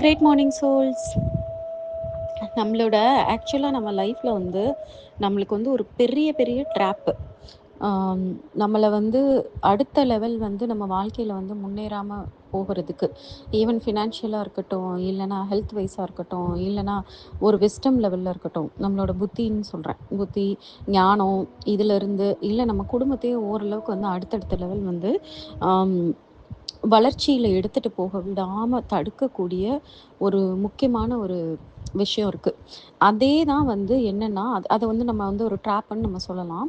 Great morning souls நம்மளோட ஆக்சுவலாக நம்ம லைஃப்பில் வந்து நம்மளுக்கு வந்து ஒரு பெரிய பெரிய ட்ராப்பு நம்மளை வந்து அடுத்த லெவல் வந்து நம்ம வாழ்க்கையில் வந்து முன்னேறாமல் போகிறதுக்கு. ஈவன் ஃபினான்ஷியலாக இருக்கட்டும் இல்லைனா ஹெல்த் வைஸாக இருக்கட்டும் இல்லைனா ஒரு விஸ்டம் லெவலில் இருக்கட்டும். நம்மளோட புத்தின்னு சொல்கிறேன் புத்தி ஞானம் இதிலிருந்து இல்லை நம்ம குடும்பத்தையே ஓரளவுக்கு வந்து அடுத்தடுத்த லெவல் வந்து வளர்ச்சியில் எடுத்துகிட்டு போக விடாமல் தடுக்கக்கூடிய ஒரு முக்கியமான ஒரு விஷயம் இருக்குது அதே தான் வந்து என்னென்னா அது அதை வந்து நம்ம வந்து ஒரு ட்ராப்னு நம்ம சொல்லலாம்.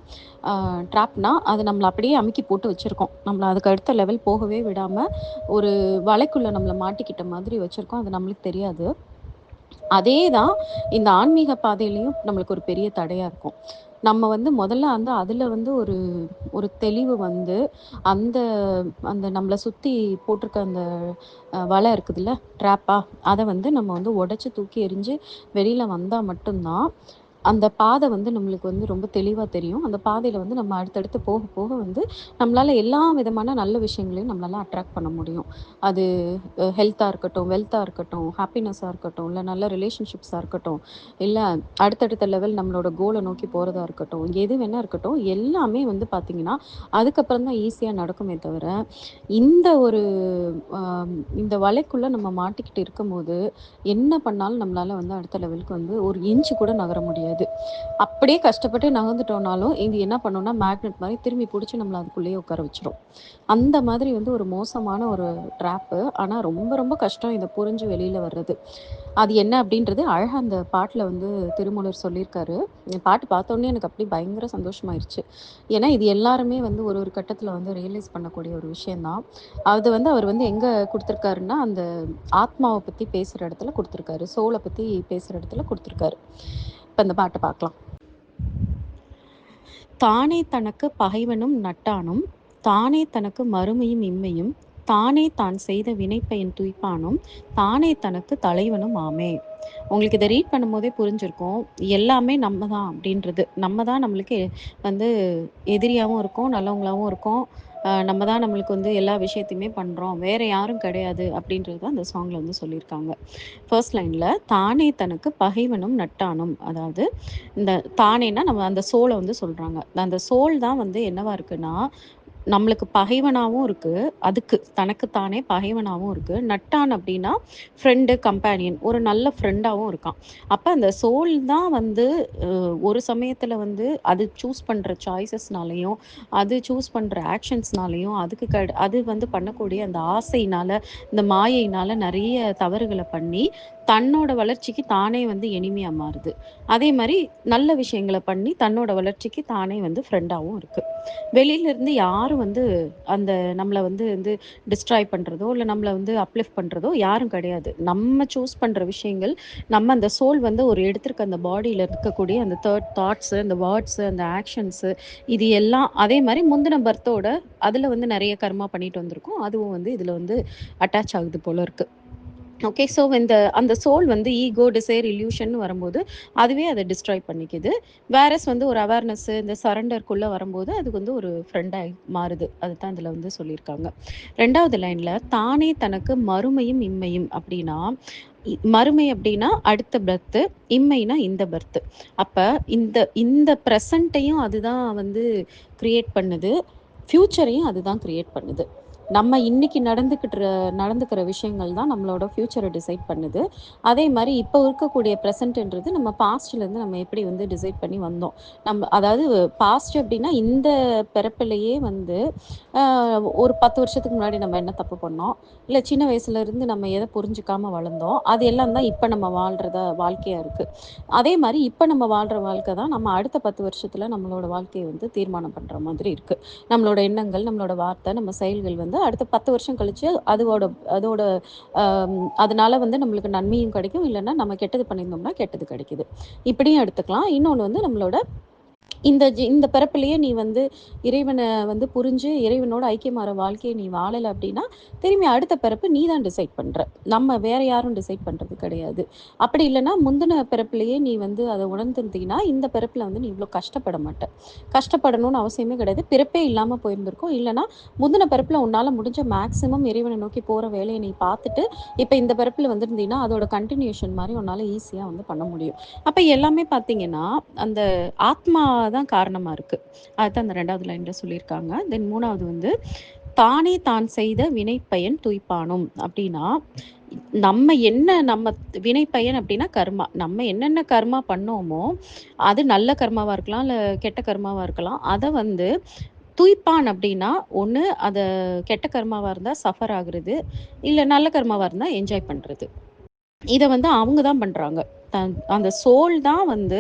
ட்ராப்னா அது நம்மளை அப்படியே அமுக்கி போட்டு வச்சுருக்கோம். நம்மளை அதுக்கு அடுத்த லெவல் போகவே விடாமல் ஒரு வலைக்குள்ளே நம்மளை மாட்டிக்கிட்ட மாதிரி வச்சுருக்கோம். அது நம்மளுக்கு தெரியாது. அதே தான் இந்த ஆன்மீக பாதையிலையும் நம்மளுக்கு ஒரு பெரிய தடையாக இருக்கும். நம்ம வந்து முதல்ல வந்து அதில் வந்து ஒரு ஒரு தெளிவு வந்து அந்த அந்த நம்மளை சுற்றி போட்டிருக்க அந்த வலை இருக்குதுல்ல ட்ராப்பா அதை வந்து நம்ம வந்து உடச்சி தூக்கி எறிஞ்சு வெளியில் வந்தால் மட்டும்தான் அந்த பாதை வந்து நம்மளுக்கு வந்து ரொம்ப தெளிவாக தெரியும். அந்த பாதையில் வந்து நம்ம அடுத்தடுத்து போக போக வந்து நம்மளால் எல்லா விதமான நல்ல விஷயங்களையும் நம்மளால் அட்ராக்ட் பண்ண முடியும். அது ஹெல்த்தாக இருக்கட்டும் வெல்த்தாக இருக்கட்டும் ஹாப்பினஸ்ஸாக இருக்கட்டும் இல்லை நல்ல ரிலேஷன்ஷிப்ஸாக இருக்கட்டும் இல்லை அடுத்தடுத்த லெவல் நம்மளோட கோலை நோக்கி போகிறதா இருக்கட்டும் எது வேணால் இருக்கட்டும் எல்லாமே வந்து பார்த்திங்கன்னா அதுக்கப்புறம் தான் ஈஸியாக நடக்குமே தவிர இந்த ஒரு இந்த வலைக்குள்ளே நம்ம மாட்டிக்கிட்டு இருக்கும்போது என்ன பண்ணாலும் நம்மளால் வந்து அடுத்த லெவலுக்கு வந்து ஒரு இன்ச்சு கூட நகர முடியாது. முடியாது அப்படியே கஷ்டப்பட்டு நகர்ந்துட்டோம்னாலும் இது என்ன பண்ணோம்னா மேக்னெட் மாதிரி திரும்பி பிடிச்சி நம்மளை அதுக்குள்ளேயே உட்கார வச்சிடும் அந்த மாதிரி வந்து ஒரு மோசமான ஒரு ட்ராப்பு ஆனால் ரொம்ப ரொம்ப கஷ்டம் இதை புரிஞ்சு வெளியில் வர்றது. அது என்ன அப்படின்றது அழகாக அந்த பாட்டில் வந்து திருமூலர் சொல்லியிருக்காரு. பாட்டு பார்த்தோன்னே எனக்கு அப்படி பயங்கர சந்தோஷமாயிருச்சு. ஏன்னா இது எல்லாருமே வந்து ஒரு ஒரு கட்டத்தில் வந்து ரியலைஸ் பண்ணக்கூடிய ஒரு விஷயந்தான் அது வந்து அவர் வந்து எங்கே கொடுத்துருக்காருன்னா அந்த ஆத்மாவை பற்றி பேசுகிற இடத்துல கொடுத்துருக்காரு. சோலை பற்றி பேசுகிற இடத்துல கொடுத்துருக்காரு. இப்போ இந்த பாட்டை பார்க்கலாம் தானே தனக்கு பகைவனும் நட்டானும் தானே தனக்கு மறுமையும் இம்மையும் தானே தான் செய்த வினைப்பயன் துய்ப்பானும் தானே தனக்கு தலைவனும் ஆமே. உங்களுக்கு இதை ரீட் பண்ணும்போதே புரிஞ்சிருக்கும். எல்லாமே நம்ம தான் அப்படின்றது. நம்ம தான் நம்மளுக்கு வந்து எதிரியாகவும் இருக்கும் நல்லவங்களாகவும் இருக்கும். நம்ம தான் நம்மளுக்கு வந்து எல்லா விஷயத்தையுமே பண்ணுறோம் வேறு யாரும் கிடையாது அப்படின்றது தான் அந்த சாங்கில் வந்து சொல்லியிருக்காங்க. ஃபர்ஸ்ட் லைனில் தானே தனக்கு பகைவனும் நட்டானும். அதாவது இந்த தானேன்னா நம்ம அந்த சோலை வந்து சொல்கிறாங்க அந்த சோல் தான் வந்து என்னவா இருக்குன்னா நம்மளுக்கு பகைவனாகவும் இருக்குது அதுக்கு தனக்கு தானே பகைவனாகவும் இருக்குது நட்டான் அப்படின்னா ஃப்ரெண்டு கம்பேனியன் ஒரு நல்ல ஃப்ரெண்டாகவும் இருக்கான். அப்போ அந்த சோல் தான் வந்து ஒரு சமயத்தில் வந்து அது சூஸ் பண்ணுற சாய்ஸஸ்னாலையும் அது சூஸ் பண்ணுற ஆக்ஷன்ஸ்னாலையும் அதுக்கு க அது வந்து பண்ணக்கூடிய அந்த ஆசையினால் இந்த மாயையினால் நிறைய தவறுகளை பண்ணி தன்னோட வளர்ச்சிக்கு தானே வந்து எளிமையாக மாறுது. அதே மாதிரி நல்ல விஷயங்களை பண்ணி தன்னோட வளர்ச்சிக்கு தானே வந்து ஃப்ரெண்டாகவும் இருக்குது வெளியிலேருந்து யாரும் வந்து அந்த நம்மளை வந்து வந்து டிஸ்ட்ராய் பண்ணுறதோ இல்லை நம்மளை வந்து அப்லிஃப்ட் பண்ணுறதோ யாரும் கிடையாது. நம்ம சூஸ் பண்ணுற விஷயங்கள் நம்ம அந்த சோல் வந்து ஒரு எடுத்திருக்க அந்த பாடியில் இருக்கக்கூடிய அந்த தேர்ட் தாட்ஸு அந்த வேர்ட்ஸு அந்த ஆக்ஷன்ஸு இது எல்லாம் அதே மாதிரி முந்தின பர்த்தோட அதில் வந்து நிறைய கர்மா பண்ணிட்டு வந்திருக்கோம். அதுவும் வந்து இதில் வந்து அட்டாச் ஆகுது போல இருக்குது ஓகே ஸோ இந்த அந்த சோல் வந்து ஈகோ டிசைர் இல்யூஷன் வரும்போது அதுவே அதை டிஸ்ட்ராய் பண்ணிக்குது. வேரஸ் வந்து ஒரு அவேர்னஸ் இந்த சரண்டருக்குள்ளே வரும்போது அதுக்கு வந்து ஒரு ஃப்ரெண்டாக மாறுது. அதுதான் இதில் வந்து சொல்லியிருக்காங்க. ரெண்டாவது லைனில் தானே தனக்கு மறுமையும் இம்மையும் அப்படின்னா மறுமை அப்படின்னா அடுத்த பர்த்து இம்மைனா இந்த பர்த்து அப்போ இந்த இந்த ப்ரெசண்ட்டையும் அதுதான் வந்து க்ரியேட் பண்ணுது. ஃப்யூச்சரையும் அதுதான் க்ரியேட் பண்ணுது. நம்ம இன்னைக்கு நடந்துக்கிட்டு நடந்துக்கிற விஷயங்கள் தான் நம்மளோட ஃப்யூச்சரை டிசைட் பண்ணுது. அதே மாதிரி இப்போ இருக்கக்கூடிய ப்ரெசன்ட்ன்றது நம்ம பாஸ்ட்லேருந்து நம்ம எப்படி வந்து டிசைட் பண்ணி வந்தோம். நம்ம அதாவது பாஸ்ட் அப்படின்னா இந்த பிறப்பிலேயே வந்து ஒரு பத்து வருஷத்துக்கு முன்னாடி நம்ம என்ன தப்பு பண்ணோம்? இல்லை சின்ன வயசுலேருந்து நம்ம எதை புரிஞ்சுக்காம வளர்ந்தோம்? அது எல்லாம் தான் இப்போ நம்ம வாழ்கிறத வாழ்க்கையாக இருக்குது அதே மாதிரி இப்போ நம்ம வாழ்கிற வாழ்க்கை தான் நம்ம அடுத்த பத்து வருஷத்தில் நம்மளோட வாழ்க்கையை வந்து தீர்மானம் பண்ணுற மாதிரி இருக்குது நம்மளோட எண்ணங்கள் நம்மளோட வார்த்தை நம்ம செயல்கள் வந்து அடுத்த பத்து வருஷம் கழிச்சு அதோட அதோட அதனால வந்து நம்மளுக்கு நன்மையும் கிடைக்கும். இல்லைன்னா நம்ம கெட்டது பண்ணியிருந்தோம்னா கெட்டது கிடைக்குது. இப்படியும் எடுத்துக்கலாம். இன்னொன்று வந்து நம்மளோட இந்த ஜி இந்த பிறப்பிலேயே நீ வந்து இறைவனை வந்து புரிஞ்சு இறைவனோட ஐக்கியமாற வாழ்க்கையை நீ வாழலை அப்படின்னா திரும்பி அடுத்த பிறப்பு நீ தான் டிசைட் பண்ணுற நம்ம வேற யாரும் டிசைட் பண்ணுறது கிடையாது. அப்படி இல்லைன்னா முந்தின பிறப்புலேயே நீ வந்து அதை உணர்ந்துருந்தீங்கன்னா இந்த பிறப்பில் வந்து நீ இவ்வளோ கஷ்டப்பட மாட்டேன் கஷ்டப்படணும்னு அவசியமே கிடையாது. பிறப்பே இல்லாமல் போயிருந்திருக்கும். இல்லைனா முந்தின பிறப்பில் உன்னால் முடிஞ்ச மேக்ஸிமம் இறைவனை நோக்கி போகிற வேலையை நீ பார்த்துட்டு இப்போ இந்த பிறப்பில் வந்துருந்தீங்கன்னா அதோட கண்டினியூஷன் மாதிரி உன்னால் ஈஸியாக வந்து பண்ண முடியும். அப்போ எல்லாமே பார்த்தீங்கன்னா அந்த ஆத்மா தான் காரணமாக இருக்குது அதுதான் அந்த ரெண்டாவது லைனில் சொல்லியிருக்காங்க. தென் மூணாவது வந்து தானே தான் செய்த வினைப்பயன் துய்ப்பானும். அப்படின்னா நம்ம என்ன நம்ம வினைப்பயன் அப்படின்னா கர்மா. நம்ம என்னென்ன கர்மா பண்ணோமோ அது நல்ல கர்மாவாக இருக்கலாம் இல்லை கெட்ட கர்மாவாக இருக்கலாம். அதை வந்து தூய்ப்பான் அப்படின்னா ஒன்று அதை கெட்ட கர்மாவாக இருந்தால் சஃபர் ஆகுறது இல்லை நல்ல கர்மாவாக இருந்தால் என்ஜாய் பண்ணுறது இதை வந்து அவங்க தான் பண்ணுறாங்க அந்த சோல் தான் வந்து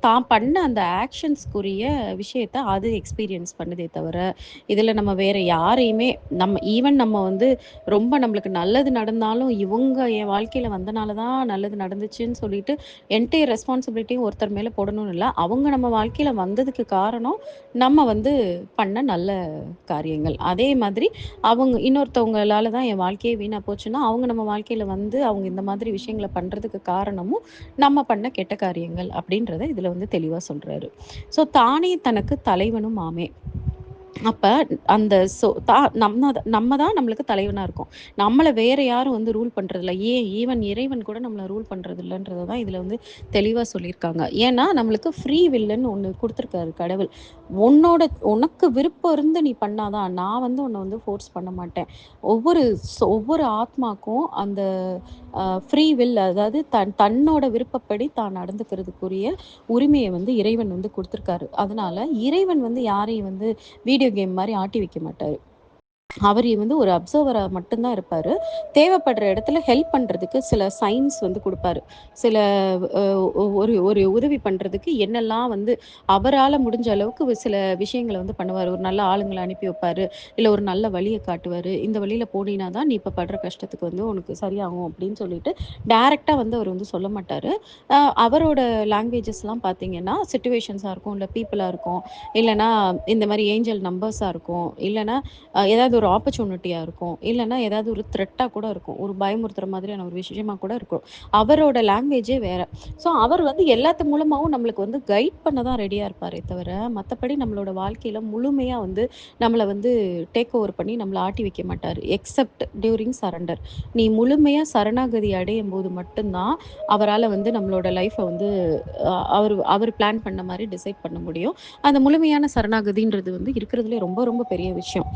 தான் பண்ண அந்த ஆக்ஷன்ஸ்க்குரிய விஷயத்த அது எக்ஸ்பீரியன்ஸ் பண்ணுதே தவிர இதில் நம்ம வேற யாரையுமே நம்ம ஈவன் நம்ம வந்து ரொம்ப நம்மளுக்கு நல்லது நடந்தாலும் இவங்க என் வாழ்க்கையில் வந்தனால தான் நல்லது நடந்துச்சுன்னு சொல்லிட்டு என்டையர் ரெஸ்பான்சிபிலிட்டியும் ஒருத்தர் மேலே போடணும்னு இல்லை அவங்க நம்ம வாழ்க்கையில் வந்ததுக்கு காரணம் நம்ம வந்து பண்ண நல்ல காரியங்கள். அதே மாதிரி அவங்க இன்னொருத்தவங்களால தான் என் வாழ்க்கையே வீணாக போச்சுன்னா அவங்க நம்ம வாழ்க்கையில் வந்து அவங்க இந்த மாதிரி விஷயங்களை பண்ணுறதுக்கு காரணம் காரணமும் நம்ம பண்ண கெட்ட காரியங்கள் அப்படின்றத இதில் வந்து தெளிவாக சொல்கிறாரு ஸோ தானே தனக்கு தலைவனும் ஆமே அப்போ அந்த சோ தா நம்ம நம்ம தான் நம்மளுக்கு தலைவனாக இருக்கும். நம்மளை வேற யாரும் வந்து ரூல் பண்ணுறதில்ல ஏன்? ஈவன் இறைவன் கூட நம்மளை ரூல் பண்ணுறதில்லன்றதை தான் இதில் வந்து தெளிவாக சொல்லியிருக்காங்க. ஏன்னா நம்மளுக்கு ஃப்ரீ வில்லுன்னு ஒன்று கொடுத்துருக்காரு கடவுள். உன்னோட உனக்கு விருப்பம் இருந்து நீ பண்ணாதான் நான் வந்து உன்னை வந்து ஃபோர்ஸ் பண்ண மாட்டேன். ஒவ்வொரு ஒவ்வொரு ஆத்மாக்கும் அந்த ஃப்ரீ வில் அதாவது தன் தன்னோட விருப்பப்படி தான் நடந்துக்கிறதுக்குரிய உரிமையை வந்து இறைவன் வந்து கொடுத்துருக்காரு. அதனால இறைவன் வந்து யாரையும் வந்து வீடியோ கேம் மாதிரி ஆட்டி வைக்க மாட்டார். அவர் வந்து ஒரு அப்சர்வராக மட்டும்தான் இருப்பார். தேவைப்படுற இடத்துல ஹெல்ப் பண்ணுறதுக்கு சில சைன்ஸ் வந்து கொடுப்பாரு. சில ஒரு ஒரு உதவி பண்ணுறதுக்கு என்னெல்லாம் வந்து அவரால் முடிஞ்ச அளவுக்கு சில விஷயங்களை வந்து பண்ணுவார். ஒரு நல்ல ஆளுங்களை அனுப்பி வைப்பார். இல்லை ஒரு நல்ல வழியை காட்டுவார். இந்த வழியில் போனீங்கன்னா தான் நீ இப்போ படுற கஷ்டத்துக்கு வந்து உனக்கு சரியாகும் அப்படின்னு சொல்லிட்டு டேரெக்டாக வந்து அவர் வந்து சொல்ல மாட்டார். அவரோட லாங்குவேஜஸ்லாம் பார்த்தீங்கன்னா சுச்சுவேஷன்ஸாக இருக்கும். இல்லை பீப்புளாக இருக்கும். இல்லைனா இந்த மாதிரி ஏஞ்சல் நம்பர்ஸாக இருக்கும். இல்லைனா ஏதாவது ஒரு ஆப்பர்ச்சுனிட்டியாக இருக்கும். இல்லைன்னா ஏதாவது ஒரு த்ரெட்டாக கூட இருக்கும். ஒரு பயமுறுத்துற மாதிரியான ஒரு விஷயமா கூட இருக்கும். அவரோட லாங்குவேஜே வேற. ஸோ அவர் வந்து எல்லாத்து மூலமாகவும் நம்மளுக்கு வந்து கைட் பண்ண தான் ரெடியாக இருப்பாரே தவிர மற்றபடி நம்மளோட வாழ்க்கையில் முழுமையாக வந்து நம்மளை வந்து டேக் ஓவர் பண்ணி நம்மளை ஆட்டி வைக்க மாட்டார். எக்ஸப்ட் டியூரிங் சரண்டர் நீ முழுமையாக சரணாகதி அடையும் போது மட்டும்தான் அவரால் வந்து நம்மளோட லைஃப்பை வந்து அவர் அவர் பிளான் பண்ண மாதிரி டிசைட் பண்ண முடியும். அந்த முழுமையான சரணாகதின்றது வந்து இருக்கிறதுலே ரொம்ப ரொம்ப பெரிய விஷயம்.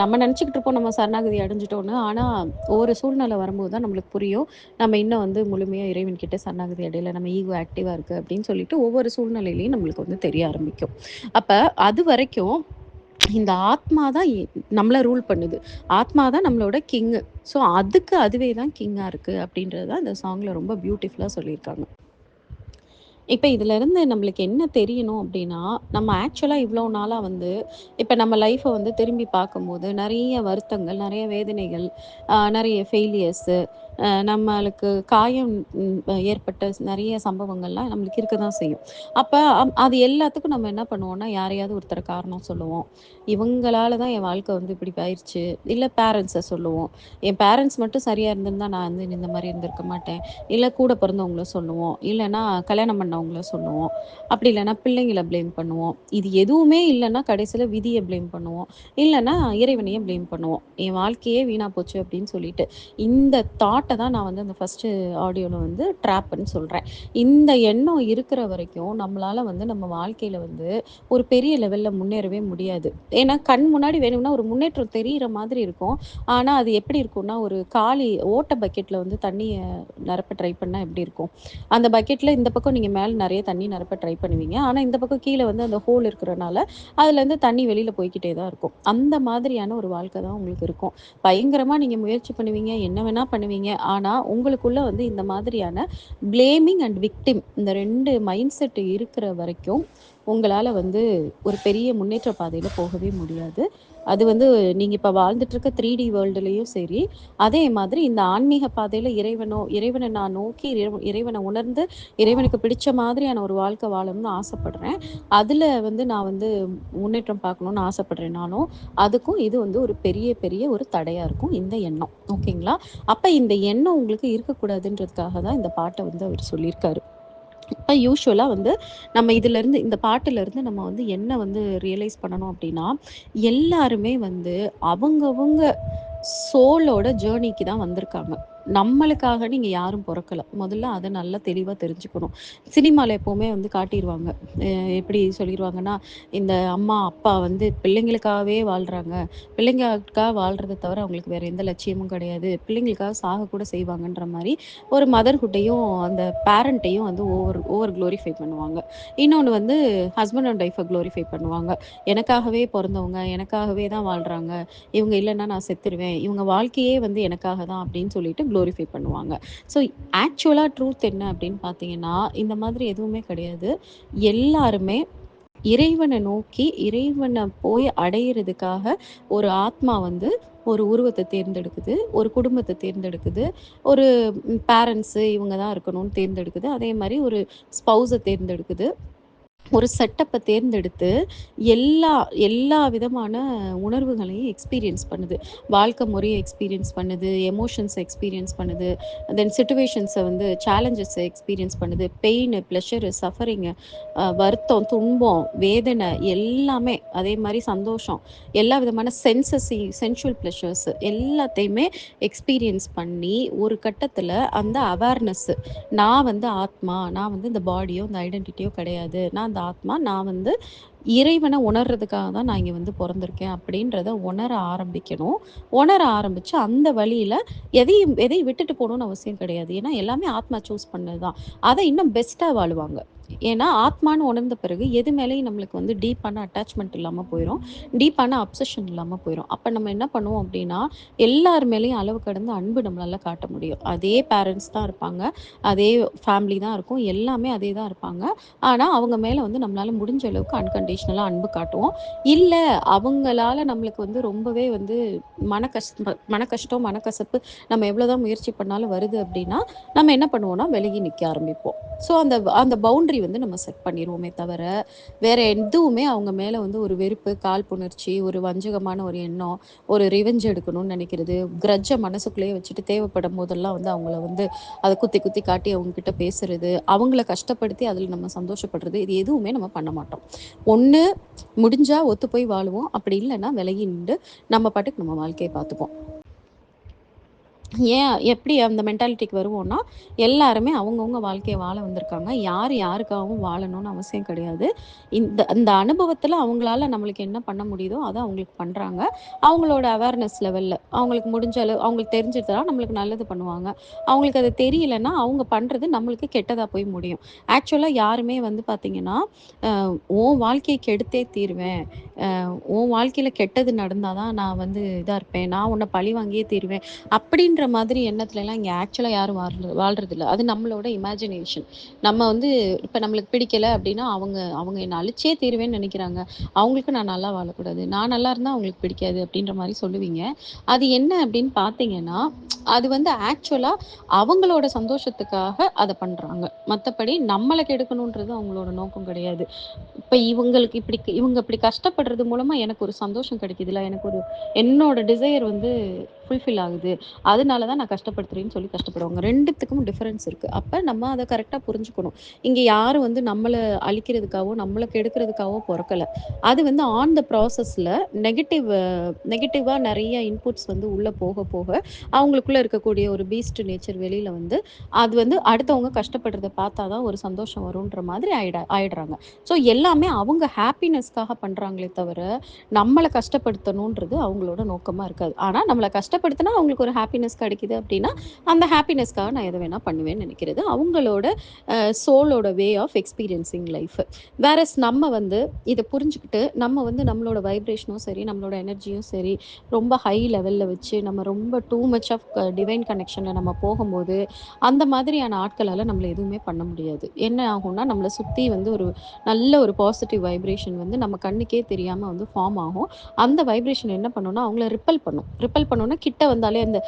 நம்ம நினச்சிக்கிட்டு இருப்போம் நம்ம சரணாகதி அடைஞ்சிட்டோன்னு ஆனால் ஒவ்வொரு சூழ்நிலை வரும்போது தான் நம்மளுக்கு புரியும். நம்ம இன்னும் வந்து முழுமையாக இறைவன் கிட்ட சரணாகதி அடையில நம்ம ஈகோ ஆக்டிவாக இருக்குது அப்படின்னு சொல்லிட்டு ஒவ்வொரு சூழ்நிலையிலையும் நம்மளுக்கு வந்து தெரிய ஆரம்பிக்கும். அப்போ அது வரைக்கும் இந்த ஆத்மா தான் நம்மளை ரூல் பண்ணுது. ஆத்மா தான் நம்மளோட கிங்கு ஸோ அதுக்கு அதுவே தான் கிங்காக இருக்குது அப்படின்றது தான் இந்த சாங்கில் ரொம்ப பியூட்டிஃபுல்லாக சொல்லியிருக்காங்க. இப்போ இதிலேருந்து நம்மளுக்கு என்ன தெரியணும் அப்படின்னா நம்ம ஆக்சுவலாக இவ்வளோ நாளாக வந்து இப்போ நம்ம லைஃப்பை வந்து திரும்பி பார்க்கும்போது நிறைய வருத்தங்கள் நிறைய வேதனைகள் நிறைய ஃபெயிலியர்ஸு நம்மளுக்கு காயம் ஏற்பட்ட நிறைய சம்பவங்கள்லாம் நம்மளுக்கு இருக்க தான் செய்யும். அப்போ அது எல்லாத்துக்கும் நம்ம என்ன பண்ணுவோம்னா யாரையாவது ஒருத்தர் காரணம் சொல்லுவோம். இவங்களால தான் என் வாழ்க்கை வந்து இப்படி போயிடுச்சு இல்லை பேரண்ட்ஸை சொல்லுவோம். என் பேரண்ட்ஸ் மட்டும் சரியாக இருந்திருந்தா நான் வந்து இந்த மாதிரி இருந்திருக்க மாட்டேன். இல்லை கூட பிறந்தவங்கள சொல்லுவோம். இல்லைன்னா கல்யாணம் பண்ணவங்கள சொல்லுவோம். அப்படி இல்லைன்னா பிள்ளைங்களை ப்ளேம் பண்ணுவோம். இது எதுவுமே இல்லைன்னா கடைசியில் விதியை ப்ளேம் பண்ணுவோம். இல்லைன்னா இறைவனையே ப்ளேம் பண்ணுவோம். என் வாழ்க்கையே வீணாக போச்சு அப்படின்னு சொல்லிட்டு இந்த தாட் தாட்டை தான் நான் வந்து அந்த ஃபஸ்ட்டு ஆடியோவில் வந்து ட்ராப்புன்னு சொல்கிறேன் இந்த எண்ணம் இருக்கிற வரைக்கும் நம்மளால் வந்து நம்ம வாழ்க்கையில் வந்து ஒரு பெரிய லெவலில் முன்னேறவே முடியாது. ஏன்னா கண் முன்னாடி வேணும்னா ஒரு முன்னேற்றம் தெரிகிற மாதிரி இருக்கும். ஆனால் அது எப்படி இருக்கும்னா ஒரு காலி ஓட்ட பக்கெட்டில் வந்து தண்ணியை நிரப்ப ட்ரை பண்ணால் எப்படி இருக்கும்? அந்த பக்கெட்டில் இந்த பக்கம் நீங்கள் மேலே நிறைய தண்ணி நிரப்ப ட்ரை பண்ணுவீங்க. ஆனால் இந்த பக்கம் கீழே வந்து அந்த ஹோல் இருக்கிறனால அதுலேருந்து தண்ணி வெளியில் போய்கிட்டே தான் இருக்கும். அந்த மாதிரியான ஒரு வாழ்க்கை தான் உங்களுக்கு இருக்கும். பயங்கரமாக நீங்கள் முயற்சி பண்ணுவீங்க. என்ன வேணால் பண்ணுவீங்க. ஆனால் உங்களுக்குள்ள வந்து இந்த மாதிரியான பிளேமிங் அண்ட் விக்டிம் இந்த ரெண்டு மைண்ட் செட் இருக்கிற வரைக்கும் உங்களால் வந்து ஒரு பெரிய முன்னேற்ற பாதையில் போகவே முடியாது. அது வந்து நீங்கள் இப்போ வாழ்ந்துட்டுருக்க த்ரீ டி வேர்ல்டுலேயும் சரி அதே மாதிரி இந்த ஆன்மீக பாதையில் இறைவனோ இறைவனை நான் நோக்கி இறைவனை உணர்ந்து இறைவனுக்கு பிடிச்ச மாதிரியான ஒரு வாழ்க்கை வாழணும்னு ஆசைப்படுறேன். அதில் வந்து நான் வந்து முன்னேற்றம் பார்க்கணும்னு ஆசைப்படுறேன் நானும். அதுக்கும் இது வந்து ஒரு பெரிய பெரிய ஒரு தடையாக இருக்கும். இந்த எண்ணம். ஓகேங்களா? அப்போ இந்த எண்ணம் உங்களுக்கு இருக்கக்கூடாதுன்றதுக்காக தான் இந்த பாட்டை வந்து அவர் சொல்லியிருக்காரு. இப்போ யூஸ்வலாக வந்து நம்ம இதிலேருந்து இந்த பாட்டிலேருந்து நம்ம வந்து என்ன வந்து ரியலைஸ் பண்ணணும் அப்படின்னா எல்லாருமே வந்து அவங்கவுங்க சோலோட ஜேர்னிக்கு தான் வந்திருக்காங்க. நம்மளுக்காக நீங்கள் யாரும் பிறக்கல. முதல்ல அதை நல்லா தெளிவாக தெரிஞ்சுக்கணும். சினிமாவில் எப்போவுமே வந்து காட்டிடுவாங்க எப்படி சொல்லிடுவாங்கன்னா இந்த அம்மா அப்பா வந்து பிள்ளைங்களுக்காகவே வாழ்கிறாங்க பிள்ளைங்களுக்காக வாழ்கிறத தவிர அவங்களுக்கு வேறு எந்த லட்சியமும் கிடையாது. பிள்ளைங்களுக்காக சாக கூட செய்வாங்கன்ற மாதிரி ஒரு மதர்ஹுட்டையும் அந்த பேரண்ட்டையும் வந்து ஓவர் ஓவர் க்ளோரிஃபை பண்ணுவாங்க. இன்னொன்று வந்து ஹஸ்பண்ட் அண்ட் ஒய்ஃபை க்ளோரிஃபை பண்ணுவாங்க. எனக்காகவே பிறந்தவங்க எனக்காகவே தான் வாழ்கிறாங்க இவங்க இல்லைன்னா நான் செத்துருவேன். இவங்க வாழ்க்கையே வந்து எனக்காக தான் அப்படின்னு சொல்லிட்டு க்ளோரிஃபை பண்ணுவாங்க. ஸோ ஆக்சுவலாக ட்ரூத் என்ன அப்படின்னு பார்த்தீங்கன்னா இந்த மாதிரி எதுவுமே கிடையாது. எல்லாருமே இறைவனை நோக்கி இறைவனை போய் அடையிறதுக்காக ஒரு ஆத்மா வந்து ஒரு உருவத்தை தேர்ந்தெடுக்குது ஒரு குடும்பத்தை தேர்ந்தெடுக்குது ஒரு பேரண்ட்ஸு இவங்க தான் இருக்கணும்னு தேர்ந்தெடுக்குது. அதே மாதிரி ஒரு ஸ்பௌஸை தேர்ந்தெடுக்குது. ஒரு செட்டப்பை தேர்ந்தெடுத்து எல்லா எல்லா விதமான உணர்வுகளையும் எக்ஸ்பீரியன்ஸ் பண்ணுது. வாழ்க்கை முறையை எக்ஸ்பீரியன்ஸ் பண்ணுது எமோஷன்ஸை எக்ஸ்பீரியன்ஸ் பண்ணுது தென் சுச்சுவேஷன்ஸை வந்து சேலஞ்சஸை எக்ஸ்பீரியன்ஸ் பண்ணுது. பெயின் ப்ளஷரு சஃபரிங்கு வருத்தம் துன்பம் வேதனை எல்லாமே அதே மாதிரி சந்தோஷம் எல்லா விதமான சென்சஸ் சென்சுவல் ப்ளஷர்ஸ் எல்லாத்தையுமே எக்ஸ்பீரியன்ஸ் பண்ணி ஒரு கட்டத்தில் அந்த அவேர்னஸ் நான் வந்து ஆத்மா நான் வந்து இந்த பாடியோ இந்த ஐடென்டிட்டியோ கிடையாது. நான் அந்த ஆத்மா நான் வந்து இறைவனை உணர்றதுக்காக தான் நான் இங்கே வந்து பிறந்திருக்கேன் அப்படின்றத உணர ஆரம்பிக்கணும். உணர ஆரம்பித்து அந்த வழியில் எதையும் எதையும் விட்டுட்டு போகணும்னு அவசியம் கிடையாது. ஏன்னா எல்லாமே ஆத்மா சூஸ் பண்ணது தான் அதை இன்னும் பெஸ்ட்டாக வாழுவாங்க. ஏன்னா ஆத்மான்னு உணர்ந்த பிறகு எது மேலேயும் நம்மளுக்கு வந்து டீப்பான அட்டாச்மெண்ட் இல்லாமல் போயிடும் டீப்பான அப்சஷன் இல்லாமல் போயிடும் அப்போ நம்ம என்ன பண்ணுவோம் அப்படின்னா எல்லார் மேலேயும் அளவு கடந்து அன்பு நம்மளால காட்ட முடியும். அதே பேரண்ட்ஸ் தான் இருப்பாங்க. அதே ஃபேமிலி தான் இருக்கும். எல்லாமே அதே தான் இருப்பாங்க. ஆனால் அவங்க மேலே வந்து நம்மளால முடிஞ்ச அளவுக்கு அன்கண்டிஷ்னலாக அன்பு காட்டுவோம். இல்லை அவங்களால நம்மளுக்கு வந்து ரொம்பவே வந்து மன கஷ்ட மன கஷ்டம் மனக்கசப்பு நம்ம எவ்வளோதான் முயற்சி பண்ணாலும் வருது அப்படின்னா நம்ம என்ன பண்ணுவோம்னா விலகி நிற்க ஆரம்பிப்போம். ஸோ அந்த அந்த பவுண்டரி பவுண்டரி வந்து நம்ம செட் பண்ணிடுவோமே தவிர வேற எதுவுமே அவங்க மேலே வந்து ஒரு வெறுப்பு கால் புணர்ச்சி ஒரு வஞ்சகமான ஒரு எண்ணம் ஒரு ரிவெஞ்ச் எடுக்கணும்னு நினைக்கிறது கிரஜ மனசுக்குள்ளேயே வச்சுட்டு தேவைப்படும் போதெல்லாம் வந்து அவங்கள வந்து அதை குத்தி குத்தி காட்டி அவங்க கிட்ட பேசுறது அவங்கள கஷ்டப்படுத்தி அதில் நம்ம சந்தோஷப்படுறது இது எதுவுமே நம்ம பண்ண மாட்டோம். ஒன்று முடிஞ்சால் ஒத்து போய் வாழுவோம். அப்படி இல்லைன்னா விலகி நின்று நம்ம பாட்டுக்கு நம்ம வாழ்க்கையை பார்த்துப்போம். ஏன் எப்படி அந்த மென்டாலிட்டிக்கு வருவோம்னா எல்லாருமே அவங்கவுங்க வாழ்க்கையை வாழ வந்திருக்காங்க. யார் யாருக்காகவும் வாழணும்னு அவசியம் கிடையாது. இந்த அந்த அனுபவத்தில் அவங்களால நம்மளுக்கு என்ன பண்ண முடியுதோ அதை அவங்களுக்கு பண்ணுறாங்க அவங்களோட அவேர்னஸ் லெவலில் அவங்களுக்கு முடிஞ்ச அளவு அவங்களுக்கு தெரிஞ்சிருந்தா நம்மளுக்கு நல்லது பண்ணுவாங்க. அவங்களுக்கு அது தெரியலன்னா அவங்க பண்ணுறது நம்மளுக்கு கெட்டதாக போய் முடியும். ஆக்சுவலாக யாருமே வந்து பார்த்திங்கன்னா உன் வாழ்க்கையை கெடுத்தே தீருவேன். உன் வாழ்க்கையில் கெட்டது நடந்தால் தான் நான் வந்து இதாக இருப்பேன். நான் உன்னை பழி வாங்கியே தீருவேன். அப்படின்ற மாதிரி எண்ணத்துலலாம் இங்கே ஆக்சுவலாக யாரும் வாழ் வாழ்றதில்ல. அது நம்மளோட இமேஜினேஷன் நம்ம வந்து இப்போ நம்மளுக்கு பிடிக்கல அப்படின்னா அவங்க அவங்க என்னை அழிச்சே தீருவேன்னு நினைக்கிறாங்க. அவங்களுக்கு நான் நல்லா வாழக்கூடாது. நான் நல்லா இருந்தால் அவங்களுக்கு பிடிக்காது அப்படின்ற மாதிரி சொல்லுவீங்க. அது என்ன அப்படின்னு பார்த்தீங்கன்னா அது வந்து ஆக்சுவலாக அவங்களோட சந்தோஷத்துக்காக அதை பண்ணுறாங்க மற்றபடி நம்மளை கெடுக்கணுன்றது அவங்களோட நோக்கம் கிடையாது. இப்போ இவங்களுக்கு இப்படி இவங்க இப்படி கஷ்டப்படுறது மூலமாக எனக்கு ஒரு சந்தோஷம் கிடைக்குதுல. எனக்கு ஒரு என்னோட டிசையர் வந்து ஃபுல்ஃபில் ஆகுது. அதனால தான் நான் கஷ்டப்படுத்துறேன்னு சொல்லி கஷ்டப்படுவாங்க ரெண்டுத்துக்கும் டிஃப்ரென்ஸ் இருக்குது அப்போ நம்ம அதை கரெக்டாக புரிஞ்சுக்கணும். இங்கே யாரும் வந்து நம்மளை அழிக்கிறதுக்காகவோ நம்மளை கெடுக்கிறதுக்காகவோ பிறக்கலை. அது வந்து ஆன் த ப்ராசஸில் நெகட்டிவ் நெகட்டிவாக நிறைய இன்புட்ஸ் வந்து உள்ளே போக போக அவங்களுக்குள்ளே இருக்கக்கூடிய ஒரு பீஸ்ட் நேச்சர் வெளியில் வந்து அது வந்து அடுத்தவங்க கஷ்டப்படுறத பார்த்தா தான் ஒரு சந்தோஷம் வரும்ன்ற மாதிரி ஆயிட ஆயிடுறாங்க. ஸோ எல்லாமே அவங்க ஹாப்பினஸ்க்காக பண்ணுறாங்களே தவிர நம்மளை கஷ்டப்படுத்தணுன்றது அவங்களோட நோக்கமாக இருக்காது. ஆனால் நம்மளை கஷ்டப்படுத்தினா அவங்களுக்கு ஒரு ஹாப்பினஸ் கிடைக்குது அப்படின்னா அந்த ஹாப்பினஸ்க்காக நான் எதை வேணால் பண்ணுவேன்னு நினைக்கிறது. அவங்களோட சோலோட வே ஆஃப் எக்ஸ்பீரியன்சிங் லைஃப் வேறஸ் நம்ம வந்து இதை புரிஞ்சுக்கிட்டு நம்ம வந்து நம்மளோட வைப்ரேஷனும் சரி நம்மளோட எனர்ஜியும் சரி ரொம்ப ஹை லெவலில் வச்சு நம்ம ரொம்ப டூ மச் ஆஃப் டிவைன் கனெக்ஷனில் நம்ம போகும்போது அந்த மாதிரியான ஆட்களால் நம்மளை எதுவுமே பண்ண முடியாது. என்ன ஆகும்னா நம்மளை சுற்றி வந்து ஒரு நல்ல ஒரு பாசிட்டிவ் வைப்ரேஷன் வந்து நம்ம கண்ணுக்கே தெரியாமல் வந்து ஃபார்ம் ஆகும். அந்த வைப்ரேஷன் என்ன பண்ணுன்னா அவங்கள ரிப்பல் பண்ணும். ரிப்பல் பண்ணோன்னா கிட்ட வந்தாலே அந்த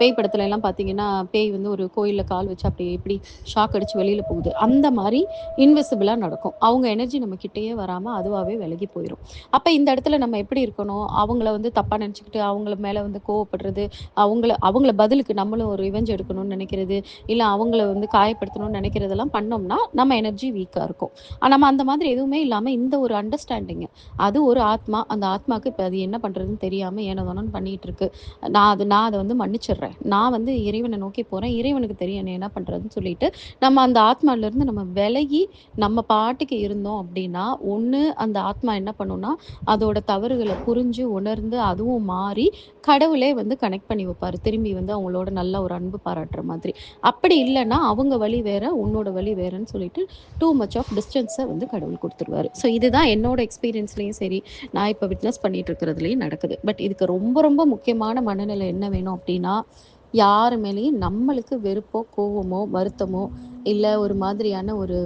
பேய் படத்துல எல்லாம் பார்த்தீங்கன்னா பேய் வந்து ஒரு கோயிலில் கால் வச்சு அப்படி எப்படி ஷாக் அடிச்சு வெளியில் போகுது. அந்த மாதிரி இன்விசிபிளாக நடக்கும். அவங்க எனர்ஜி நம்ம கிட்டேயே வராமல் அதுவாகவே விலகி போயிடும் அப்போ இந்த இடத்துல நம்ம எப்படி இருக்கணும்? அவங்கள வந்து தப்பாக நினச்சிக்கிட்டு அவங்கள மேலே வந்து கோவப்படுறது அவங்கள அவங்கள பதிலுக்கு நம்மளும் ஒரு ரிவெஞ்ச் எடுக்கணும்னு நினைக்கிறது இல்லை அவங்கள வந்து காயப்படுத்தணும்னு நினைக்கிறதெல்லாம் பண்ணோம்னா நம்ம எனர்ஜி வீக்காக இருக்கும். நம்ம அந்த மாதிரி எதுவுமே இல்லாமல் இந்த ஒரு அண்டர்ஸ்டாண்டிங்கு அது ஒரு ஆத்மா அந்த ஆத்மாவுக்கு இப்போ அது என்ன பண்ணுறதுன்னு தெரியாமல் ஏனோ தானோன்னு பண்ணிகிட்டு இருக்கு. நான் அது நான் அதை வந்து மன்னிச்சிடுறேன். நான் வந்து இறைவனை நோக்கி போகிறேன் இறைவனுக்கு தெரியும் என்ன என்ன பண்ணுறதுன்னு சொல்லிட்டு நம்ம அந்த ஆத்மாலேருந்து நம்ம விலகி நம்ம பாட்டுக்கு இருந்தோம் அப்படின்னா ஒன்று அந்த ஆத்மா என்ன பண்ணுன்னா அதோட தவறுகளை புரிஞ்சு உணர்ந்து அதுவும் மாறி கடவுளே வந்து கனெக்ட் பண்ணி வைப்பார். திரும்பி வந்து அவங்களோட நல்ல ஒரு அன்பு பாராட்டுற மாதிரி. அப்படி இல்லைன்னா அவங்க வழி வேற உன்னோட வழி வேறன்னு சொல்லிட்டு டூ மச் ஆஃப் டிஸ்டன்ஸை வந்து கடவுள் கொடுத்துருவாரு. ஸோ இதுதான் என்னோட எக்ஸ்பீரியன்ஸ்லையும் சரி நான் இப்போ விட்னஸ் பண்ணிட்டு இருக்கிறதுலையும் நடக்குது. பட் இதுக்கு ரொம்ப ரொம்ப முக்கியமான மனநிலை என்ன வேணும் அப்படின்னா யாரு மேலேயும் நம்மளுக்கு வெறுப்போ கோவமோ வருத்தமோ இல்லை ஒரு மாதிரியான ஒரு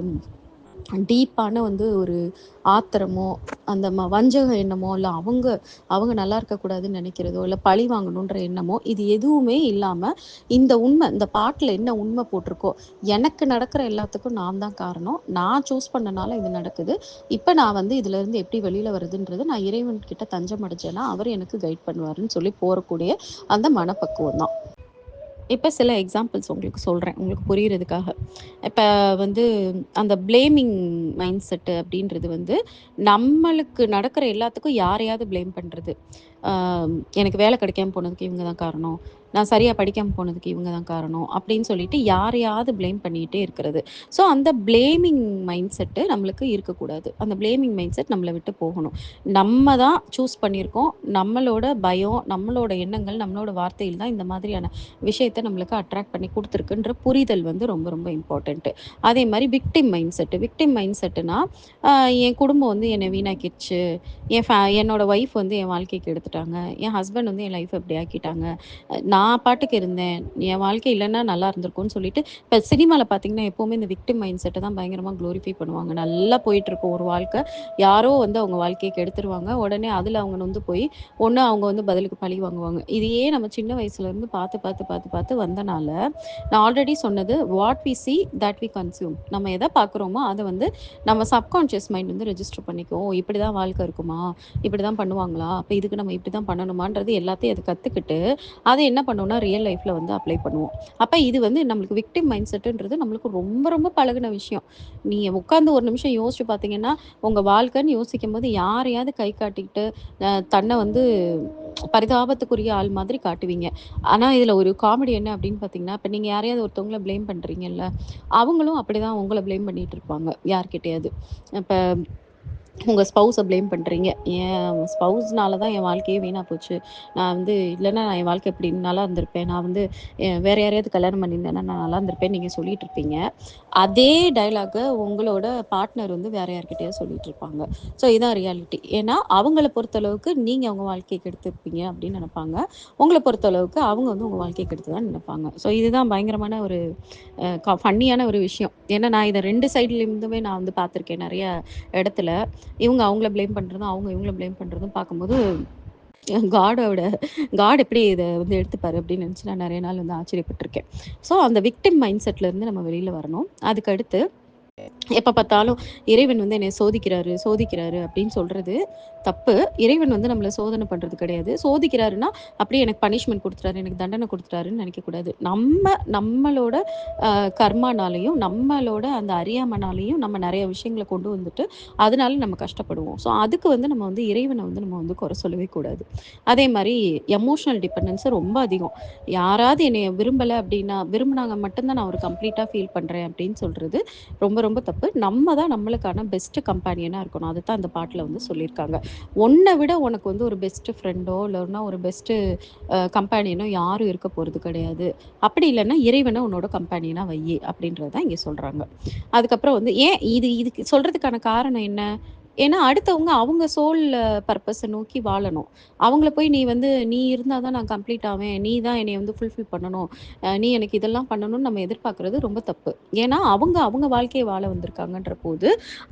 டீப்பான வந்து ஒரு ஆத்திரமோ அந்த ம வஞ்சக எண்ணமோ இல்லை அவங்க அவங்க நல்லா இருக்கக்கூடாதுன்னு நினைக்கிறதோ இல்லை பழி வாங்கணுன்ற எண்ணமோ இது எதுவுமே இல்லாமல் இந்த உண்மை இந்த பாட்டில் என்ன உண்மை போட்டிருக்கோ எனக்கு நடக்கிற எல்லாத்துக்கும் நான் தான் காரணம். நான் சூஸ் பண்ணனால இது நடக்குது. இப்போ நான் வந்து இதுலேருந்து எப்படி வெளியில் வருதுன்றது நான் இறைவன் கிட்ட தஞ்சம் அடைஞ்சேன்னா அவர் எனக்கு கைட் பண்ணுவாருன்னு சொல்லி போகக்கூடிய அந்த மனப்பக்குவம் தான். இப்போ சில எக்ஸாம்பிள்ஸ் உங்களுக்கு சொல்கிறேன் உங்களுக்கு புரிகிறதுக்காக இப்போ வந்து அந்த ப்ளேமிங் மைண்ட் செட்டு அப்படின்றது வந்து நம்மளுக்கு நடக்கிற எல்லாத்துக்கும் யாரையாவது ப்ளேம் பண்ணுறது எனக்கு வேலை கிடைக்காம போனதுக்கு இவங்க தான் காரணம். நான் சரியாக படிக்காமல் போனதுக்கு இவங்க தான் காரணம் அப்படின்னு சொல்லிட்டு யாரையாவது ப்ளேம் பண்ணிகிட்டே இருக்கிறது. ஸோ அந்த ப்ளேமிங் மைண்ட் செட்டு நம்மளுக்கு இருக்கக்கூடாது. அந்த ப்ளேமிங் மைண்ட் செட் நம்மளை விட்டு போகணும். நம்ம தான் சூஸ் பண்ணியிருக்கோம். நம்மளோட பயம் நம்மளோட எண்ணங்கள் நம்மளோட வார்த்தையில் தான் இந்த மாதிரியான விஷயத்தை நம்மளுக்கு அட்ராக்ட் பண்ணி கொடுத்துருக்குன்ற புரிதல் வந்து ரொம்ப ரொம்ப இம்பார்ட்டண்ட்டு அதே மாதிரி victim mindset victim mind செட்டுனா என் குடும்பம் வந்து என்னை வீணாக்கிடுச்சு. என் ஃபே என்னோட ஒய்ஃப் வந்து என் வாழ்க்கைக்கு எடுத்துட்டாங்க என் ஹஸ்பண்ட் வந்து என் லைஃப் எப்படி ஆக்கிட்டாங்க. நான் பாட்டுக்கு இருந்தேன். என் வாழ்க்கை இல்லைன்னா நல்லா இருந்திருக்கும்னு சொல்லிட்டு இப்போ சினிமாவில் பார்த்தீங்கன்னா எப்போவுமே இந்த விக்டிம் மைண்ட் செட்டை தான் பயங்கரமாக க்ளோரிஃபை பண்ணுவாங்க. நல்லா போயிட்டு இருக்கும் ஒரு வாழ்க்கை. யாரோ வந்து அவங்க வாழ்க்கையை கெடுத்துருவாங்க உடனே அதில் அவங்க வந்து போய் ஒன்று அவங்க வந்து பதிலுக்கு பழி வாங்குவாங்க. இதையே நம்ம சின்ன வயசுலேருந்து பார்த்து பார்த்து பார்த்து பார்த்து வந்தனால நான் ஆல்ரெடி சொன்னது what we see that we consume நம்ம எதை பார்க்குறோமோ அதை வந்து நம்ம சப்கான்ஷியஸ் மைண்ட் வந்து ரெஜிஸ்டர் பண்ணிக்குவோம் இப்படி தான் வாழ்க்கை இருக்குமா? இப்படி தான் பண்ணுவாங்களா? அப்போ இதுக்கு நம்ம இப்படி தான் பண்ணணுமான்றது எல்லாத்தையும் அது கற்றுக்கிட்டு அதை என்ன பண்ணோம்னா ரியல் லைஃப்பில் வந்து அப்ளை பண்ணுவோம். அப்போ இது வந்து நம்மளுக்கு விக்டிம் மைண்ட் செட்டுன்றது நம்மளுக்கு ரொம்ப ரொம்ப பழகின விஷயம். நீங்கள் உட்காந்து ஒரு நிமிஷம் யோசிச்சு பார்த்தீங்கன்னா உங்கள் வாழ்க்கைன்னு யோசிக்கும் போது யாரையாவது கை காட்டிக்கிட்டு தன்னை வந்து பரிதாபத்துக்குரிய ஆள் மாதிரி காட்டுவீங்க. ஆனால் இதில் ஒரு காமெடி என்ன அப்படின்னு பார்த்தீங்கன்னா இப்போ நீங்கள் யாரையாவது ஒருத்தவங்கள ப்ளேம் பண்ணுறீங்கல்ல அவங்களும் அப்படி தான் உங்களை ப்ளேம் பண்ணிகிட்டு இருப்பாங்க யார்கிட்டயாவது. இப்போ உங்கள் ஸ்பௌஸை ப்ளேம் பண்ணுறீங்க என் ஸ்பௌஸ்னால தான் என் வாழ்க்கையே வீணாக போச்சு. நான் வந்து இல்லைன்னா நான் என் வாழ்க்கை இப்படி நல்லா இருந்திருப்பேன். நான் வந்து வேறு யாரையாவது கல்யாணம் பண்ணியிருந்தேன்னா நான் நல்லா இருந்திருப்பேன் நீங்கள் சொல்லிட்டு இருப்பீங்க. அதே டைலாகை உங்களோட பார்ட்னர் வந்து வேற யார்கிட்டயோ சொல்லிட்டு இருப்பாங்க. ஸோ இதான் ரியாலிட்டி ஏன்னா அவங்கள பொறுத்தளவுக்கு நீங்கள் அவங்க வாழ்க்கையை கெடுத்துருப்பீங்க அப்படின்னு நினைப்பாங்க. உங்களை பொறுத்தளவுக்கு அவங்க வந்து உங்கள் வாழ்க்கையை கெடுத்து தான் நினைப்பாங்க. ஸோ இதுதான் பயங்கரமான ஒரு ஃபன்னியான ஒரு விஷயம். ஏன்னா நான் இதை ரெண்டு சைட்லேருந்துமே நான் வந்து பார்த்துருக்கேன் நிறைய இடத்துல. இவங்க அவங்கள ப்ளேம் பண்ணுறதும் அவங்க இவங்கள ப்ளேம் பண்ணுறதும் பார்க்கும்போது காடோட காட் எப்படி இதை வந்து எடுத்துப்பாரு அப்படின்னு நினச்சி நான் நிறைய நாள் வந்து ஆச்சரியப்பட்டிருக்கேன். ஸோ அந்த விக்டிம் மைண்ட் செட்லேருந்து நம்ம வெளியில் வரணும். அதுக்கு அடுத்து எப்போ பார்த்தாலும் இறைவன் வந்து என்னை சோதிக்கிறாரு சோதிக்கிறாரு அப்படின்னு சொல்றது தப்பு. இறைவன் வந்து நம்மளை சோதனை பண்றது கிடையாது. சோதிக்கிறாருன்னா அப்படியே எனக்கு பனிஷ்மெண்ட் கொடுத்துறாரு எனக்கு தண்டனை கொடுத்துட்டாருன்னு நினைக்கக்கூடாது. நம்ம நம்மளோட கர்மானாலையும் நம்மளோட அந்த அறியாமனாலையும் நம்ம நிறைய விஷயங்களை கொண்டு வந்துட்டு அதனால நம்ம கஷ்டப்படுவோம். ஸோ அதுக்கு வந்து நம்ம வந்து இறைவனை வந்து நம்ம வந்து குறை சொல்லவே கூடாது. அதே மாதிரி எமோஷனல் டிபெண்டன்ஸை ரொம்ப அதிகம். யாராவது என்னை விரும்பலை அப்படின்னா விரும்பினாங்க மட்டும்தான் நான் ஒரு கம்ப்ளீட்டாக ஃபீல் பண்ணுறேன் அப்படின்னு சொல்றது ரொம்ப ரொம்ப தப்பு. நம்ம தான் நம்மளுக்கான பெஸ்ட் கம்பேனியனாக இருக்கணும். அது தான் அந்த பாட்டில் வந்து சொல்லியிருக்காங்க. உன்னை விட உனக்கு வந்து ஒரு பெஸ்ட் ஃப்ரெண்டோ இல்லைன்னா ஒரு பெஸ்ட்டு கம்பேனியனோ யாரும் இருக்க போகிறது கிடையாது. அப்படி இல்லைன்னா இறைவனை உன்னோட கம்பேனியனாக வை அப்படின்றது தான் இங்கே சொல்கிறாங்க அதுக்கப்புறம் வந்து ஏன் இது இதுக்கு சொல்கிறதுக்கான காரணம் என்ன? ஏன்னா அடுத்தவங்க அவங்க சோல் பர்பஸை நோக்கி வாழணும். அவங்கள போய் நீ வந்து நீ இருந்தால் தான் நான் கம்ப்ளீட் ஆவேன். நீ தான் என்னை வந்து ஃபுல்ஃபில் பண்ணணும். நீ எனக்கு இதெல்லாம் பண்ணணும்னு நம்ம எதிர்பார்க்குறது ரொம்ப தப்பு. ஏன்னா அவங்க அவங்க வாழ்க்கையை வாழ வந்திருக்காங்கன்ற போது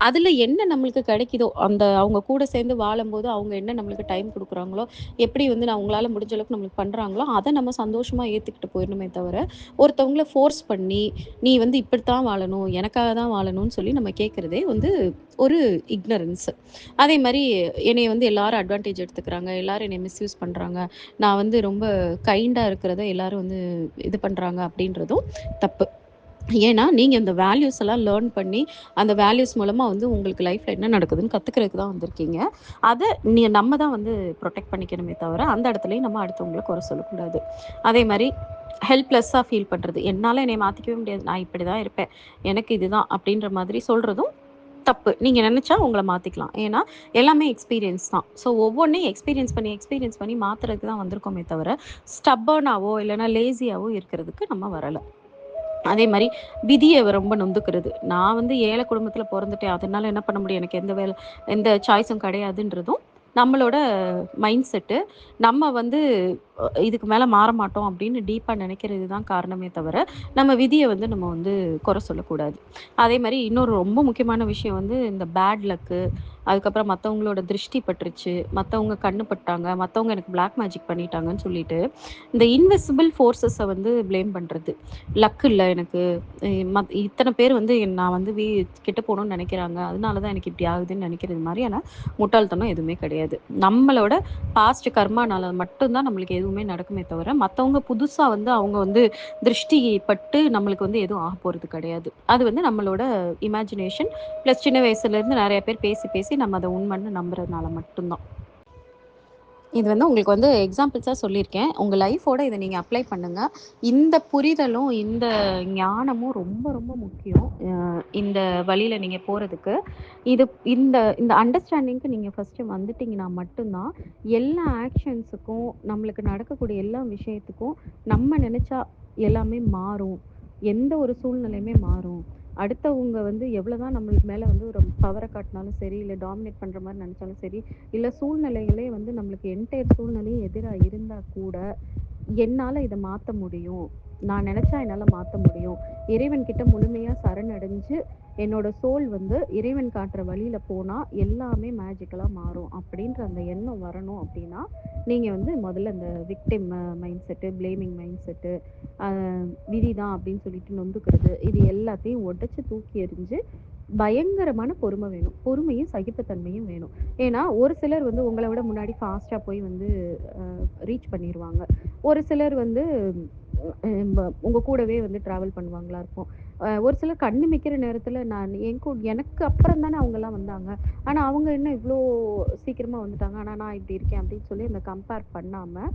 அதில் என்ன நம்மளுக்கு கிடைக்குதோ அந்த அவங்க கூட சேர்ந்து வாழும்போது அவங்க என்ன நம்மளுக்கு டைம் கொடுக்குறாங்களோ எப்படி வந்து நான் அவங்களால முடிஞ்ச அளவுக்கு நம்மளுக்கு பண்ணுறாங்களோ அதை நம்ம சந்தோஷமாக ஏற்றுக்கிட்டு போயிடணுமே தவிர ஒருத்தவங்கள ஃபோர்ஸ் பண்ணி நீ வந்து இப்படித்தான் வாழணும். எனக்காக தான் வாழணும்னு சொல்லி நம்ம கேட்குறதே வந்து ஒரு இக்னரன்ஸ் அதே மாதிரி என்னை வந்து எல்லாரும் அட்வான்டேஜ் எடுத்துக்கிறாங்க எல்லாரும் என்னை மிஸ்யூஸ் பண்ணுறாங்க நான் வந்து ரொம்ப கைண்டாக இருக்கிறத எல்லாரும் வந்து இது பண்ணுறாங்க அப்படின்றதும் தப்பு. ஏன்னா நீங்கள் இந்த வேல்யூஸ் எல்லாம் லேர்ன் பண்ணி அந்த வேல்யூஸ் மூலமாக வந்து உங்களுக்கு லைஃப்பில் என்ன நடக்குதுன்னு கற்றுக்கிறதுக்கு தான் வந்திருக்கீங்க. அதை நீ நம்ம தான் வந்து ப்ரொடெக்ட் பண்ணிக்கணுமே தவிர அந்த இடத்துலையும் நம்ம அடுத்தவங்களை குறை சொல்லக்கூடாது. அதே மாதிரி ஹெல்ப்லெஸ்ஸாக ஃபீல் பண்ணுறது என்னால் என்னை மாற்றிக்கவே முடியாது. நான் இப்படி தான் இருப்பேன். எனக்கு இதுதான் அப்படின்ற மாதிரி சொல்கிறதும் தப்பு. நீங்கள் நினச்சா உங்களை மாற்றிக்கலாம் ஏன்னா எல்லாமே எக்ஸ்பீரியன்ஸ் தான். ஸோ ஒவ்வொன்றையும் எக்ஸ்பீரியன்ஸ் பண்ணி எக்ஸ்பீரியன்ஸ் பண்ணி மாற்றுறதுக்கு தான் வந்திருக்கோமே தவிர ஸ்டப்பர்னாவோ இல்லைனா லேசியாவோ இருக்கிறதுக்கு நம்ம வரலை. அதே மாதிரி விதியை ரொம்ப நொந்துக்கிறது. நான் வந்து ஏழை குடும்பத்தில் பிறந்துட்டேன். அதனால என்ன பண்ண முடியும்? எனக்கு எந்த வேலை எந்த சாய்ஸும் கிடையாதுன்றதும் நம்மளோட மைண்ட் செட்டு நம்ம வந்து இதுக்கு மேலே மாற மாட்டோம் அப்படின்னு டீப்பாக நினைக்கிறது தான் காரணமே தவிர நம்ம விதியை வந்து நம்ம வந்து குறை சொல்லக்கூடாது. அதே மாதிரி இன்னொரு ரொம்ப முக்கியமான விஷயம் வந்து இந்த பேட் லக்கு அதுக்கப்புறம் மற்றவங்களோட திருஷ்டி பட்டுருச்சு. மற்றவங்க கண்ணு பட்டாங்க. மற்றவங்க எனக்கு பிளாக் மேஜிக் பண்ணிட்டாங்கன்னு சொல்லிட்டு இந்த இன்விசிபிள் ஃபோர்ஸஸை வந்து ப்ளேம் பண்ணுறது லக் இல்லை எனக்கு. மத் இத்தனை பேர் வந்து நான் வந்து வீ கிட்ட போகணும்னு நினைக்கிறாங்க. அதனால தான் எனக்கு இப்படி ஆகுதுன்னு நினைக்கிறது மாதிரியான முட்டாள்தனம் எதுவுமே கிடையாது. நம்மளோட பாஸ்ட் கர்மானால மட்டும்தான் நம்மளுக்கு எதுவுமே நடக்குமே தவிர மற்றவங்க புதுசாக வந்து அவங்க வந்து திருஷ்டி பட்டு நம்மளுக்கு வந்து எதுவும் ஆக போகிறது கிடையாது. அது வந்து நம்மளோட இமேஜினேஷன் ப்ளஸ் சின்ன வயசுலேருந்து நிறைய பேர் பேசி பேசி நம்ம அதை உண்மைன்னு நம்புறதுனால மட்டும்தான். இது வந்து உங்களுக்கு வந்து எக்ஸாம்பிள்ஸாக சொல்லியிருக்கேன். உங்கள் லைஃபோட இதை நீங்கள் அப்ளை பண்ணுங்கள் இந்த புரிதலும் இந்த ஞானமும் ரொம்ப ரொம்ப முக்கியம். இந்த வழியில் நீங்கள் போகிறதுக்கு இது இந்த இந்த அண்டர்ஸ்டாண்டிங்க்கு நீங்கள் ஃபஸ்ட்டு வந்துட்டிங்கன்னா மட்டும்தான் எல்லா ஆக்ஷன்ஸுக்கும் நம்மளுக்கு நடக்கக்கூடிய எல்லா விஷயத்துக்கும் நம்ம நினச்சா எல்லாமே மாறும். எந்த ஒரு சூழ்நிலையுமே மாறும். அடுத்தவங்க வந்து எவ்வளோதான் நம்மளுக்கு மேலே வந்து ஒரு பவரை காட்டினாலும் சரி இல்லை டாமினேட் பண்ணுற மாதிரி நினச்சாலும் சரி இல்லை சூழ்நிலைகளே வந்து நம்மளுக்கு என்டையர் சூழ்நிலையும் எதிராக இருந்தால் கூட என்னால் இதை மாற்ற முடியும். நான் நினச்சா என்னால் மாற்ற முடியும். இறைவன் கிட்ட முழுமையாக சரணடைஞ்சு என்னோட சோல் வந்து இறைவன் காட்டுற வழியில் போனால் எல்லாமே மேஜிக்கலாக மாறும். அப்படின்ற அந்த எண்ணம் வரணும் அப்படின்னா நீங்கள் வந்து முதல்ல இந்த victim mindset blaming mindset விதி தான் அப்படின்னு சொல்லிட்டு நொந்துக்கிறது இது எல்லாத்தையும் உடச்சி தூக்கி எறிஞ்சு பயங்கரமான பொறுமை வேணும். பொறுமையும் சகிப்புத்தன்மையும் வேணும். ஏன்னா ஒரு சிலர் வந்து உங்களை விட முன்னாடி ஃபாஸ்ட்டாக போய் வந்து ரீச் பண்ணிடுவாங்க ஒரு சிலர் வந்து உங்கள் கூடவே வந்து ட்ராவல் பண்ணுவாங்களா இருக்கும். ஒரு சிலர் கண்ணு மிக்கிற நேரத்தில் நான் என் கூ எனக்கு அப்புறம் தானே அவங்கெல்லாம் வந்தாங்க. ஆனால் அவங்க என்ன இவ்வளோ சீக்கிரமாக வந்துட்டாங்க. ஆனால் நான் இப்படி இருக்கேன் அப்படின்னு சொல்லி அந்த கம்பேர் பண்ணாமல்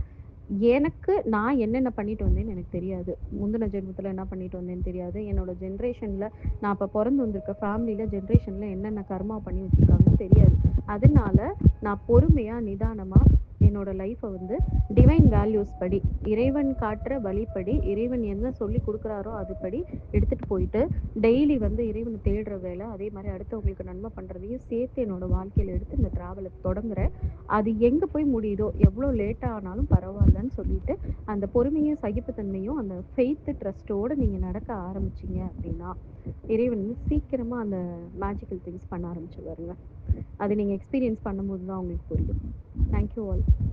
எனக்கு நான் என்னென்ன பண்ணிட்டு வந்தேன்னு எனக்கு தெரியாது. முந்தின ஜென்மத்தில் என்ன பண்ணிட்டு வந்தேன்னு தெரியாது. என்னோட ஜென்ரேஷனில் நான் இப்போ பிறந்து வந்திருக்க ஃபேமிலியில் ஜென்ரேஷனில் என்னென்ன கர்மா பண்ணி வச்சுருக்காங்கன்னு தெரியாது. அதனால நான் பொறுமையாக நிதானமாக என்னோட லைஃப்பை வந்து டிவைன் வேல்யூஸ் படி இறைவன் காட்டுற வழிப்படி இறைவன் என்ன சொல்லி கொடுக்குறாரோ அதுபடி எடுத்துகிட்டு போயிட்டு டெய்லி வந்து இறைவனை தேடுற வேலை அதே மாதிரி அடுத்தவங்களுக்கு நன்மை பண்ணுறதையும் சேர்த்து என்னோட வாழ்க்கையில் எடுத்து இந்த ட்ராவலை தொடங்குறேன். அது எங்கே போய் முடியுதோ எவ்வளோ லேட்டாக ஆனாலும் பரவாயில்லன்னு சொல்லிட்டு அந்த பொறுமையும் சகிப்புத்தன்மையும் அந்த ஃபெய்த்து ட்ரஸ்ட்டோடு நீங்கள் நடக்க ஆரம்பிச்சிங்க அப்படின்னா இறைவன் வந்து சீக்கிரமாக அந்த மேஜிக்கல் திங்ஸ் பண்ண ஆரம்பிச்சு வருங்க அது நீங்கள் எக்ஸ்பீரியன்ஸ் பண்ணும்போது தான் உங்களுக்கு புரியும். Thank you all